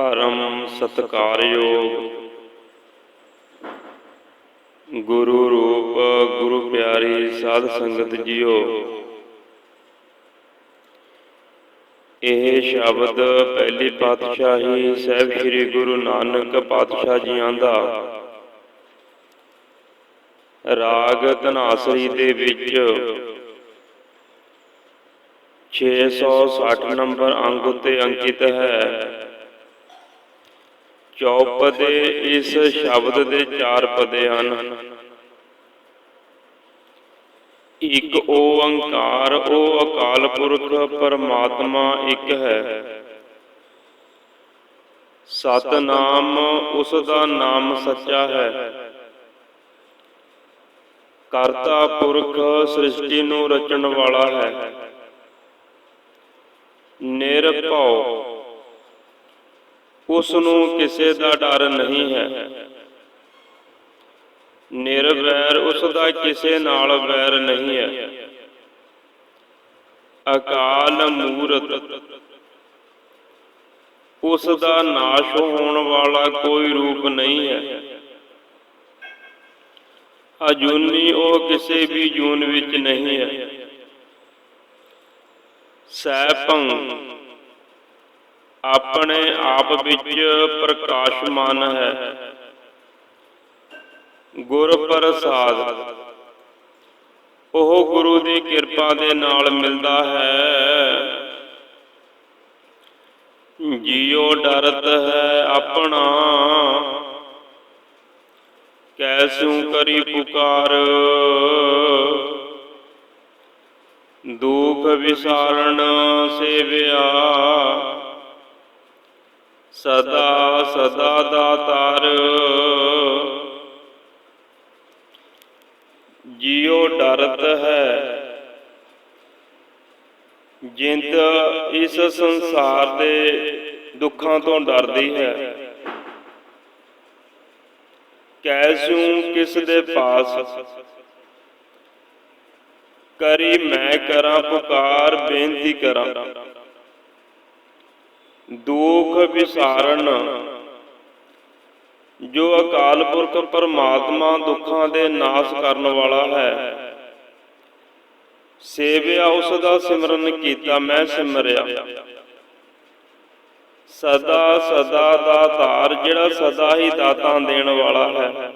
ਪਰਮ ਸਤਕਾਰਯੋਗ। ਗੁਰੂ ਰੂਪ, ਗੁਰੂ ਪਿਆਰੀ ਸਾਧ ਸੰਗਤ ਜੀਓ। ਇਹ ਸ਼ਬਦ ਪਹਿਲੀ ਪਾਤਸ਼ਾਹੀ ਸਹਿਬ ਸ੍ਰੀ ਗੁਰੂ ਨਾਨਕ ਪਾਤਸ਼ਾਹ ਜੀਆਂ ਦਾ। ਰਾਗ ਧਨਾਸਰੀ ਦੇ ਵਿੱਚ 660 ਨੰਬਰ ਅੰਗ ਉਤੇ ਅੰਕਿਤ ਹੈ। ਚੌਪਦੇ ਇਸ ਸ਼ਬਦ ਦੇ ਚਾਰ ਪਦੇ ਹਨ। ਇੱਕ ਓੰਕਾਰ, ਉਹ ਅਕਾਲ ਪੁਰਖ, ਪਰਮਾਤਮਾ ਇੱਕ ਹੈ। ਸਤਨਾਮ ਉਸ ਦਾ ਨਾਮ ਸੱਚਾ ਹੈ। ਕਰਤਾ ਪੁਰਖ ਸ੍ਰਿਸ਼ਟੀ ਨੂੰ ਰਚਣ ਵਾਲਾ ਹੈ। ਨਿਰਭਉ ਉਸ ਨੂੰ ਕਿਸੇ ਦਾ ਡਰ ਨਹੀਂ ਹੈ। ਨਿਰਵੈਰ ਉਸ ਦਾ ਕਿਸੇ ਨਾਲ ਵੈਰ ਨਹੀਂ ਹੈ। ਅਕਾਲ ਮੂਰਤ। ਉਸ ਦਾ ਨਾਸ਼ ਹੋਣ ਵਾਲਾ ਕੋਈ ਰੂਪ ਨਹੀਂ ਹੈ। ਅਜੂਨੀ ਉਹ ਕਿਸੇ ਵੀ ਜੂਨ ਵਿੱਚ ਨਹੀਂ ਹੈ। ਸੈਭੰ। ਆਪਣੇ ਆਪ ਵਿੱਚ ਪ੍ਰਕਾਸ਼ਮਾਨ ਹੈ। ਗੁਰ ਪ੍ਰਸਾਦ, ਉਹ ਗੁਰੂ ਦੀ ਕਿਰਪਾ ਦੇ ਨਾਲ ਮਿਲਦਾ ਹੈ। ਜੀਉ ਡਰਤ ਹੈ ਆਪਣਾ ਕੈਸੂ ਕਰੀ ਪੁਕਾਰ। ਦੁਖ ਵਿਸਾਰਣ ਸੇਵਿਆ ਸਦਾ ਸਦਾ ਦਾਤਾਰ ਜਿਉ ਡਰਤ ਹੈ ਜਿੰਦ ਇਸ ਸੰਸਾਰ ਦੇ ਦੁੱਖਾਂ ਤੋਂ ਡਰਦੀ ਹੈ। ਕੈਸੂ ਕਿਸ ਦੇ ਪਾਸ, ਕਰੀ ਮੈਂ ਕਰਾਂ ਪੁਕਾਰ, ਬੇਨਤੀ ਕਰਾਂ। ਦੁਖ ਵਿਸਾਰਨ ਜੋ ਅਕਾਲ ਪੁਰਖ ਪਰਮਾਤਮਾ ਦੁੱਖਾਂ ਦੇ ਨਾਸ਼ ਕਰਨ ਵਾਲਾ ਹੈ, ਸੇਵਿਆ ਉਸ ਦਾ ਸਿਮਰਨ ਕੀਤਾ, ਮੈਂ ਸਿਮਰਿਆ। ਸਦਾ ਸਦਾ ਦਾ ਧਾਰ ਜਿਹੜਾ ਸਦਾ ਹੀ ਦਾਤਾਂ ਦੇਣ ਵਾਲਾ ਹੈ।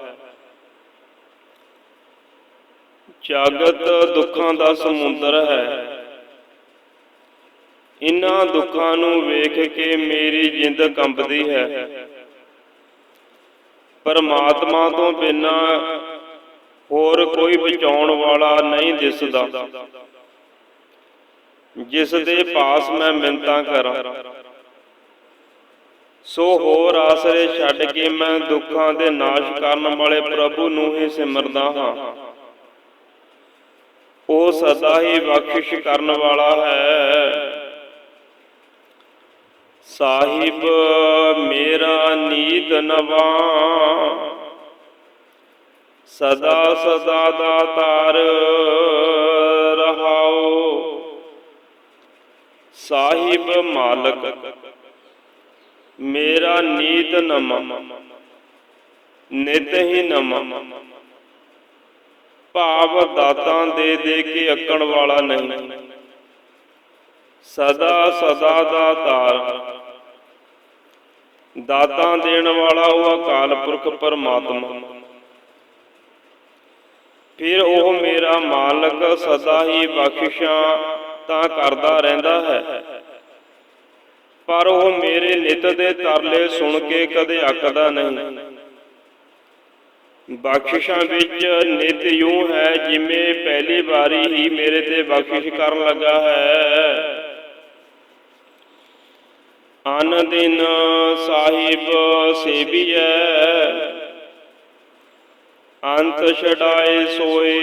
ਜਗਤ ਦੁੱਖਾਂ ਦਾ ਸਮੁੰਦਰ ਹੈ। ਇਨ੍ਹਾਂ ਦੁੱਖਾਂ ਨੂੰ ਵੇਖ ਕੇ ਮੇਰੀ ਜਿੰਦ ਕੰਬਦੀ ਹੈ। ਪਰਮਾਤਮਾ ਤੋਂ ਬਿਨਾ ਹੋਰ ਕੋਈ ਬਚਾਉਣ ਵਾਲਾ ਨਹੀਂ ਦਿਸਦਾ। ਜਿਸ ਦੇ ਪਾਸ ਮੈਂ ਮਿੰਤਾਂ ਕਰਾਂ। ਸੋ ਹੋਰ ਆਸਰੇ ਛੱਡ ਕੇ ਮੈਂ ਦੁੱਖਾਂ ਦੇ ਨਾਸ਼ ਕਰਨ ਵਾਲੇ ਪ੍ਰਭੂ ਨੂੰ ਹੀ ਸਿਮਰਦਾ ਹਾਂ। ਉਹ ਸਦਾ ਹੀ ਬਖਸ਼ਿਸ਼ ਕਰਨ ਵਾਲਾ ਹੈ। ਸਾਹਿਬ, ਮੇਰਾ ਨੀਤ ਨਵਾ। ਸਦਾ ਸਦਾ ਦਾਤਾਰ ਰਹਾਓ। ਸਾਹਿਬ ਮਾਲਕ, ਮੇਰਾ ਨੀਤ ਨਮ ਨਿਤ ਹੀ ਨਮ ਭਾਵ ਦਾਤਾਂ ਦੇ ਦੇ ਕੇ ਅਕਣ ਵਾਲਾ ਨਹੀਂ। ਸਦਾ ਸਦਾ ਦਾ ਤਾਰ ਦਾਤਾਂ ਦੇਣ ਵਾਲਾ ਉਹ ਅਕਾਲ ਪੁਰਖ ਪਰਮਾਤਮਾ। ਫਿਰ ਉਹ ਮੇਰਾ ਮਾਲਕ ਸਦਾ ਹੀ ਬਖਸ਼ਿਸ਼ਾਂ ਤਾਂ ਕਰਦਾ ਰਹਿੰਦਾ ਹੈ। ਪਰ ਉਹ ਮੇਰੇ ਨਿਤ ਦੇ ਤਰਲੇ ਸੁਣ ਕੇ ਕਦੇ ਅੱਕਦਾ ਨਹੀਂ। ਬਖਸ਼ਿਸ਼ਾਂ ਵਿੱਚ ਨਿਤ ਯੂੰ ਹੈ, ਜਿਵੇਂ ਪਹਿਲੀ ਵਾਰੀ ਹੀ ਮੇਰੇ ਤੇ ਬਖਸ਼ਿਸ਼ ਕਰਨ ਲੱਗਾ ਹੈ। ਆਨ ਦਿਨ ਸਾਹਿਬ ਸੇਵੀਐ ਅੰਤ ਛਡਾਏ ਸੋਏ।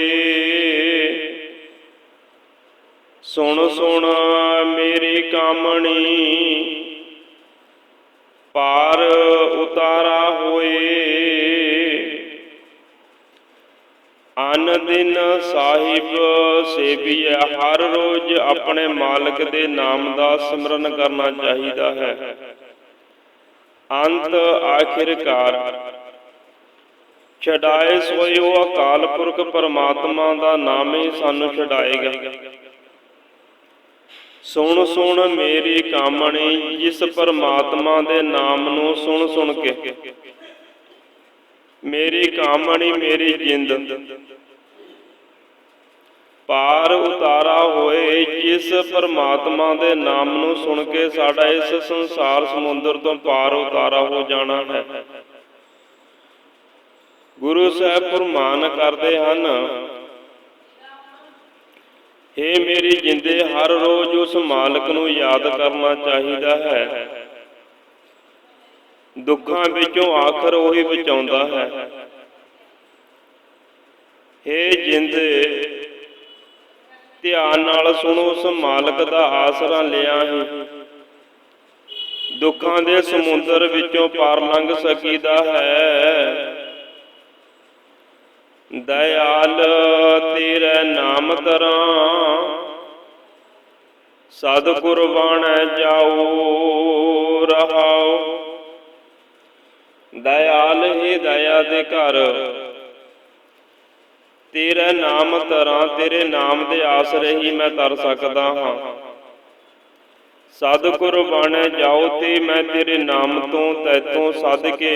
ਸੁਣ ਸੁਣ ਮੇਰੀ ਕਾਮਣੀ ਪਾਰ ਉਤਾਰਾ ਹੋਏ। ਅਨ ਦਿਨ ਸਾਹਿਬ ਸੇਵੀਐ, ਹਰ ਰੋਜ਼ ਆਪਣੇ ਮਾਲਕ ਦੇ ਨਾਮ ਦਾ ਸਿਮਰਨ ਕਰਨਾ ਚਾਹੀਦਾ ਹੈ। ਅੰਤ ਆਖਿਰਕਾਰ, ਛਡਾਏ ਸੋਏ ਉਹ ਅਕਾਲ ਪੁਰਖ ਪਰਮਾਤਮਾ ਦਾ ਨਾਮ ਹੀ ਸਾਨੂੰ ਛਡਾਏਗਾ। ਸੁਣ ਸੁਣ ਮੇਰੀ ਕਾਮਣੀ, ਜਿਸ ਪਰਮਾਤਮਾ ਦੇ ਨਾਮ ਨੂੰ ਸੁਣ ਸੁਣ ਕੇ। ਮੇਰੀ ਕਾਮਣੀ, ਮੇਰੀ ਜਿੰਦ। ਪਾਰ ਉਤਾਰਾ ਹੋਏ ਜਿਸ ਪਰਮਾਤਮਾ ਦੇ ਨਾਮ ਨੂੰ ਸੁਣ ਕੇ ਸਾਡਾ ਇਸ ਸੰਸਾਰ ਸਮੁੰਦਰ ਤੋਂ ਪਾਰ ਉਤਾਰਾ ਹੋ ਜਾਣਾ ਹੈ। ਗੁਰੂ ਸਾਹਿਬ ਫਰਮਾਨ ਕਰਦੇ ਹਨ ਏ ਮੇਰੀ ਜਿੰਦੇ, ਹਰ ਰੋਜ਼ ਉਸ ਮਾਲਕ ਨੂੰ ਯਾਦ ਕਰਨਾ ਚਾਹੀਦਾ ਹੈ। ਦੁੱਖਾਂ ਵਿੱਚੋਂ ਆਖਰ ਉਹੀ ਬਚਾਉਂਦਾ ਹੈ। ਏ ਜਿੰਦੇ, ਧਿਆਨ ਨਾਲ ਸੁਣੋ ਉਸ ਮਾਲਕ ਦਾ ਆਸਰਾ ਲਿਆ ਹੀ। ਦੁੱਖਾਂ ਦੇ ਸਮੁੰਦਰ ਵਿੱਚੋਂ ਪਾਰ ਲੰਘ ਸਕੀਦਾ ਹੈ। ਦਇਆਲ ਤੇਰੇ ਨਾਮ ਤਰਾਂ ਸਤਿਗੁਰ ਬਣ ਜਾਓ ਰਹਾਓ ਦਇਆਲ ਹੀ ਦਇਆ ਦੇ ਘਰ। ਤੇਰਾ ਨਾਮ ਤਰਾਂ ਤੇਰੇ ਨਾਮ ਦੇ ਆਸਰੇ ਹੀ ਮੈਂ ਤਰ ਸਕਦਾ ਹਾਂ। ਸਤਿਗੁਰ ਬਣ ਜਾਓ ਤੇ ਮੈਂ ਤੇਰੇ ਨਾਮ ਤੋਂ, ਤੈਤੋਂ ਸੱਦ ਕੇ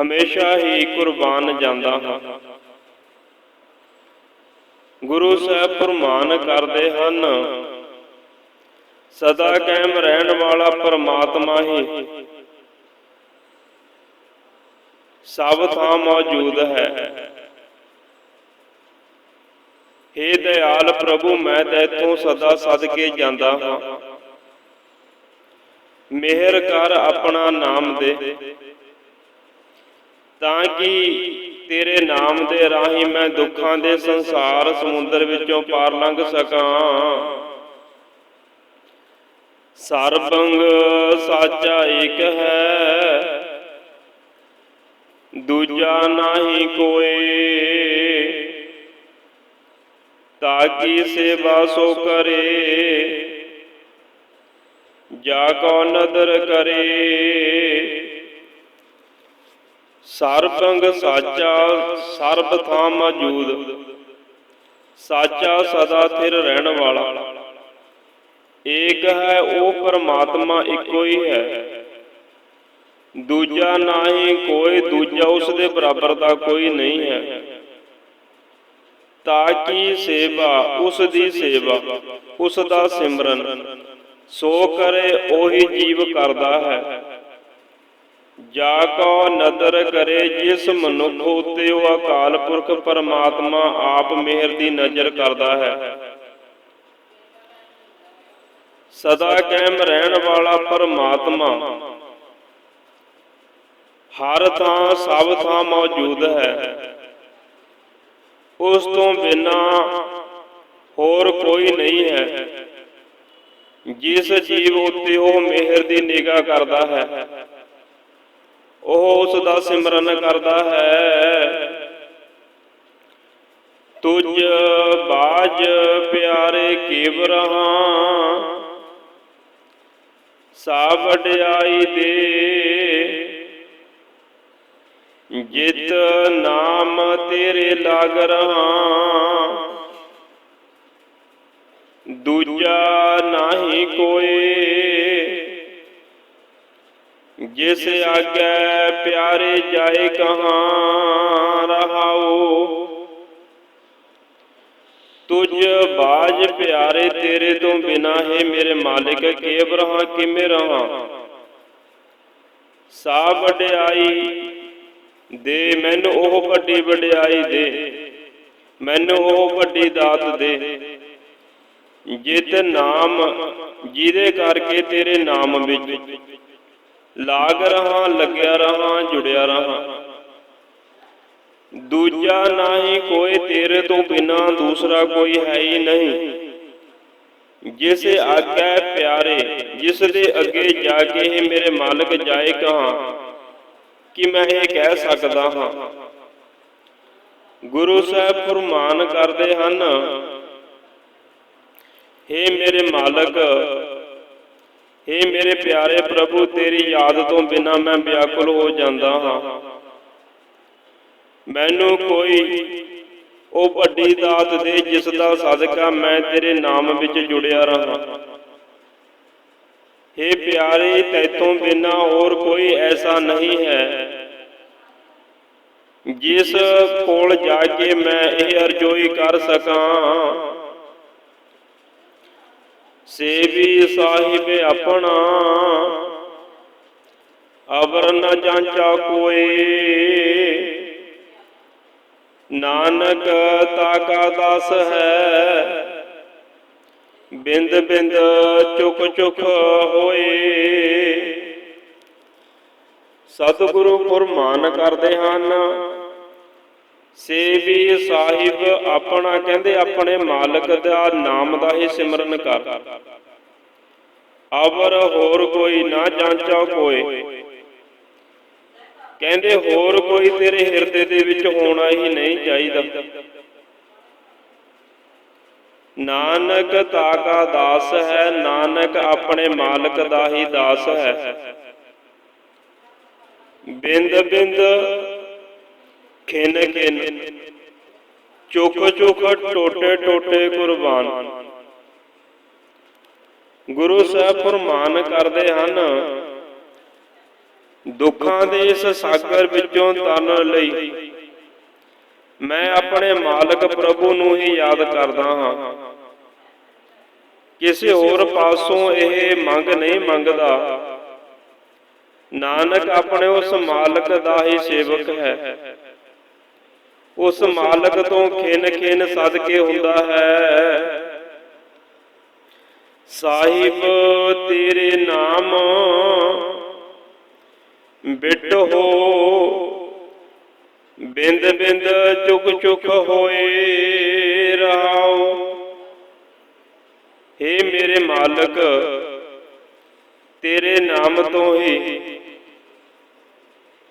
ਹਮੇਸ਼ਾ ਹੀ ਕੁਰਬਾਨ ਜਾਂਦਾ ਹਾਂ। ਗੁਰੂ ਸਾਹਿਬ ਪ੍ਰਮਾਨ ਕਰਦੇ ਹਨ, ਸਦਾ ਕਾਇਮ ਰਹਿਣ ਵਾਲਾ ਪਰਮਾਤਮਾ ਹੀ। ਸਭ ਥਾਂ ਮੌਜੂਦ ਹੈ। ਹੇ ਦਇਆਲ ਪ੍ਰਭੂ, ਮੈਂ ਤੇਥੋਂ ਸਦਾ ਸਦ ਜਾਂਦਾ ਹਾਂ। ਮਿਹਰ ਕਰ ਆਪਣਾ ਨਾਮ ਦੇ। ਤਾਂ ਕਿ ਤੇਰੇ ਨਾਮ ਦੇ ਰਾਹੀਂ ਮੈਂ ਦੁੱਖਾਂ ਦੇ ਸੰਸਾਰ ਸਮੁੰਦਰ ਵਿੱਚੋਂ ਪਾਰ ਲੰਘ ਸਕਾਂ। ਸਰਬੰਗ ਸਾਚਾ ਏਕ ਹੈ। ਦੂਜਾ ਨਹੀਂ ਤਾ ਤਾਕੀ ਸੇਵਾ ਸੋ ਕਰੇ। ਜਾ ਕੋ ਨਦਰ ਕਰੇ। ਸਰਬੰਗ ਸਾਚਾ, ਸਰਬ ਥਾਂ ਮੌਜੂਦ। ਸਾਚਾ ਸਦਾ ਥਿਰ ਰਹਿਣ ਵਾਲਾ। ਏਕ ਹੈ ਉਹ ਪਰਮਾਤਮਾ ਇੱਕੋ ਹੀ ਹੈ। ਦੂਜਾ ਨਹੀਂ ਕੋਈ ਦੂਜਾ ਉਸ ਦੇ ਬਰਾਬਰ ਦਾ ਕੋਈ ਨਹੀਂ ਹੈ। ਤਾਂ ਕਿ ਸੇਵਾ ਉਸ ਦੀ ਸੇਵਾ ਉਸ ਦਾ ਸਿਮਰਨ, ਸੋ ਕਰੇ ਉਹੀ ਜੀਵ ਕਰਦਾ ਹੈ। ਜਾ ਕੋ ਨਦਰ ਕਰੇ ਜਿਸ ਮਨੁੱਖ ਉਤੇ ਉਹ ਅਕਾਲ ਪੁਰਖ ਪਰਮਾਤਮਾ ਆਪ ਮਿਹਰ ਦੀ ਨਜ਼ਰ ਕਰਦਾ ਹੈ। ਸਦਾ ਕਾਇਮ ਰਹਿਣ ਵਾਲਾ ਪਰਮਾਤਮਾ ਹਰ ਥਾਂ ਸਭ ਥਾਂ ਮੌਜੂਦ ਹੈ। ਉਸ ਤੋਂ ਬਿਨਾ ਹੋਰ ਕੋਈ ਨਹੀਂ ਹੈ। ਜਿਸ ਜੀਵ ਉਤੇ ਉਹ ਮਿਹਰ ਦੀ ਨਿਗਾਹ ਕਰਦਾ ਹੈ, ਉਹ ਉਸ ਦਾ ਸਿਮਰਨ ਕਰਦਾ ਹੈ। ਤੁਝ ਬਾਜ ਪਿਆਰੇ ਕੀਵ ਰਹਾ ਸਾ ਵਡਿਆਈ ਦੇ ਜਿਤ ਨਾਮ ਤੇਰੇ ਲਾਗ ਰਹਾ। ਦੂਜਾ ਨਹੀਂ ਕੋਈ ਜਿਸ ਆਗੇ ਪਿਆਰੇ ਜਾਏ ਕਹਾਂ ਰਹਾਓ। ਤੁਝ ਬਾਜ ਪਿਆਰੇ ਤੇਰੇ ਤੋਂ ਬਿਨਾ ਹੈ ਮੇਰੇ ਮਾਲਿਕ ਕੇਵ ਰਹਾ ਕਿਵੇਂ ਰਹਾ। ਸਾ ਵਡਿਆਈ ਦੇ ਮੈਨੂੰ ਉਹ ਵੱਡੀ ਵਡਿਆਈ ਦੇ। ਮੈਨੂੰ ਉਹ ਵੱਡੀ ਦਾਤ ਦੇ। ਜਿਤ ਨਾਮ, ਜਿਹਦੇ ਕਰਕੇ ਤੇਰੇ ਨਾਮ ਵਿੱਚ ਲਾਗ ਰਹਾ, ਲੱਗਿਆ ਰਹਾ, ਜੁੜਿਆ ਰਹਾ। ਦੂਜਾ ਨਹੀਂ ਕੋਈ ਤੇਰੇ ਤੋਂ ਬਿਨਾ, ਦੂਸਰਾ ਕੋਈ ਹੈ ਹੀ ਨਹੀਂ। ਜਿਸ ਆਗਿਆ ਪਿਆਰੇ, ਜਿਸ ਦੇ ਅੱਗੇ ਜਾ ਕੇ ਮੇਰੇ ਮਾਲਕ ਜਾਏ ਕਹਾਂ। ਕਿ ਮੈਂ ਇਹ ਕਹਿ ਸਕਦਾ ਹਾਂ। ਗੁਰੂ ਸਾਹਿਬ ਫਰਮਾਨ ਕਰਦੇ ਹਨ हे ਮੇਰੇ ਮਾਲਕ हे ਮੇਰੇ ਪਿਆਰੇ ਪ੍ਰਭੂ, ਤੇਰੀ ਯਾਦ ਤੋਂ ਬਿਨਾ ਮੈਂ ਵਿਆਕੁਲ ਹੋ ਜਾਂਦਾ ਹਾਂ। ਮੈਨੂੰ ਕੋਈ ਉਹ ਵੱਡੀ ਦਾਤ ਦੇ ਜਿਸ ਦਾ ਸਦਕਾ ਮੈਂ ਤੇਰੇ ਨਾਮ ਵਿੱਚ ਜੁੜਿਆ ਰਹਾ। हे ਪਿਆਰੇ, ਤੈਥੋਂ ਬਿਨਾ ਹੋਰ ਕੋਈ ਐਸਾ ਨਹੀਂ ਹੈ। ਜਿਸ ਕੋਲ ਜਾ ਕੇ ਮੈਂ ਇਹ ਅਰਜ਼ੋਈ ਕਰ ਸਕਾਂ, ਸੇਵੀ ਸਾਹਿਬ ਆਪਣਾ ਅਵਰ ਨ ਜਾਂਚਾ ਕੋਏ ਨਾਨਕ ਤਾਕਾ ਦਾਸ ਹੈ ਬਿੰਦ ਬਿੰਦ ਚੁਕ ਚੁਕ ਹੋਏ। ਸਤਿਗੁਰੂ ਫਰਮਾਨ ਕਰਦੇ ਹਨ ਸੇਵੀ ਸਾਹਿਬ ਆਪਣਾ ਕਹਿੰਦੇ ਆਪਣੇ ਮਾਲਕ ਦਾ ਨਾਮ ਦਾ ਹੀ ਸਿਮਰਨ ਕਰ। ਅਵਰ ਹੋਰ ਕੋਈ ਨਾ ਜਾਂਚਾ ਕੋਏ। ਕਹਿੰਦੇ ਹੋਰ ਕੋਈ ਤੇਰੇ ਹਿਰਦੇ ਦੇ ਵਿੱਚ ਹੋਣਾ ਹੀ ਨਹੀਂ ਚਾਹੀਦਾ। ਨਾਨਕ ਤਾਕਾ ਦਾਸ ਹੈ, ਨਾਨਕ ਆਪਣੇ ਮਾਲਕ ਦਾ ਹੀ ਦਾਸ ਹੈ। ਬਿੰਦ ਬਿੰਦ ਖਿਨ ਖਿਨ, ਚੁੱਕ ਚੁੱਕ ਟੋਟੇ ਟੋਟੇ ਕੁਰਬਾਨ। ਗੁਰੂ ਸਾਹਿਬ ਫਰਮਾਨ ਕਰਦੇ ਹਨ, ਦੁੱਖਾਂ ਦੇ ਇਸ ਸਾਗਰ ਵਿੱਚੋਂ ਤਰਨ ਲਈ। ਮੈਂ ਆਪਣੇ ਮਾਲਕ ਪ੍ਰਭੂ ਨੂੰ ਹੀ ਯਾਦ ਕਰਦਾ ਹਾਂ। ਕਿਸੇ ਹੋਰ ਪਾਸੋਂ ਇਹ ਮੰਗ ਨਹੀਂ ਮੰਗਦਾ। ਨਾਨਕ ਆਪਣੇ ਉਸ ਮਾਲਕ ਦਾ ਹੀ ਸੇਵਕ ਹੈ। ਉਸ ਮਾਲਕ ਤੋਂ ਖਿਨ ਖਿਨ ਸਦਕੇ ਹੁੰਦਾ ਹੈ। ਸਾਹਿਬ, ਤੇਰੇ ਨਾਮ ਬਿਟ ਹੋ ਬਿੰਦ ਬਿੰਦ ਚੁਕ ਚੁਕ ਹੋਏ ਰਹਾਉ। ਏ ਮੇਰੇ ਮਾਲਕ, ਤੇਰੇ ਨਾਮ ਤੋਂ ਹੀ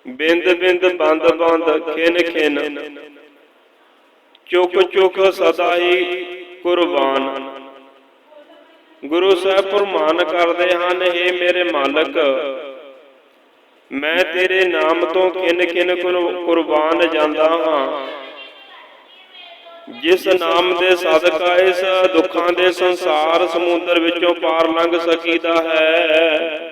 ਬਿੰਦ ਬਿੰਦ ਬੰਦ ਬੰਦ ਖਿਨ ਖਿਨ ਚੁਕ ਚੁਕ ਸਦਾ ਹੀ ਕੁਰਬਾਨ। ਗੁਰੂ ਸਾਹਿਬ ਫਰਮਾਨ ਕਰਦੇ ਹਨ ਏ ਮੇਰੇ ਮਾਲਕ ਮੈਂ ਤੇਰੇ ਨਾਮ ਤੋਂ ਕਿਨ ਕਿਨ ਕੁਰਬਾਨ ਜਾਂਦਾ ਹਾਂ। ਜਿਸ ਨਾਮ ਦੇ ਸਦਕਾ ਇਸ ਦੁੱਖਾਂ ਦੇ ਸੰਸਾਰ ਸਮੁੰਦਰ ਵਿੱਚੋਂ ਪਾਰ ਲੰਘ ਸਕੀਦਾ ਹੈ।